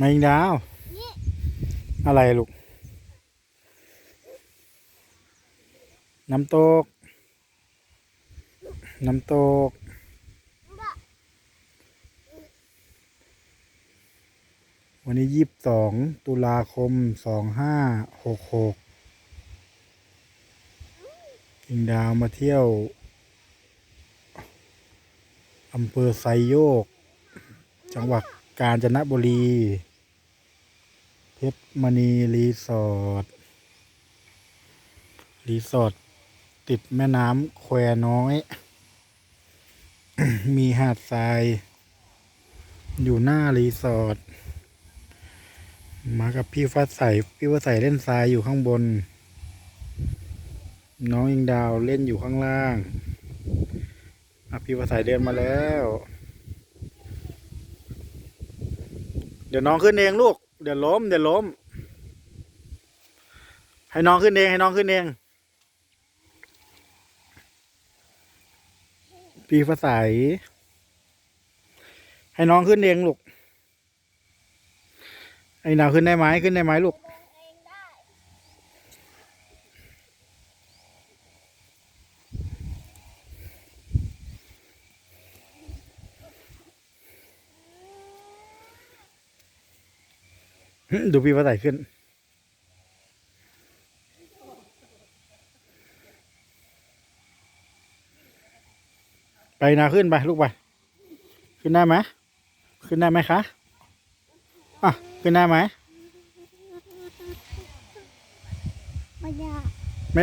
มาอิงดาว อะไรลูก น้ำตก น้ำตก วันนี้ยี่สิบสองตุลาคมสองห้าหกหกอิงดาวมาเที่ยวอำเภอไซโยก จังหวัดกาญจนบุรี เพชรมณีรีสอร์ทรีสอร์ทติดแม่น้ำแควน้อย มีหาดทราย อยู่หน้ารีสอร์ทมากับพี่ฟ้าใสพี่ฟ้าใสเล่นทรายอยู่ข้างบน น้องยิงดาวเล่นอยู่ข้างล่างอพี่ฟ้าใสเดินมาแล้ว เดี๋ยวน้องขึ้นเองลูก เดี๋ยวล้มเดี๋ยวล้ม ให้น้องขึ้นเองให้น้องขึ้นเองพี่ฟ้าให้น้องขึ้นเองลูกไอ้หนาวขึ้นได้ไหมขึ้นได้ไหมลูก ดูพี่ว่าไต่ขึ้น ไปนาขึ้นไปลูกไป ขึ้นได้ไหมขึ้นได้ไหมคะอะขึ้นได้ไหมไม่ยาก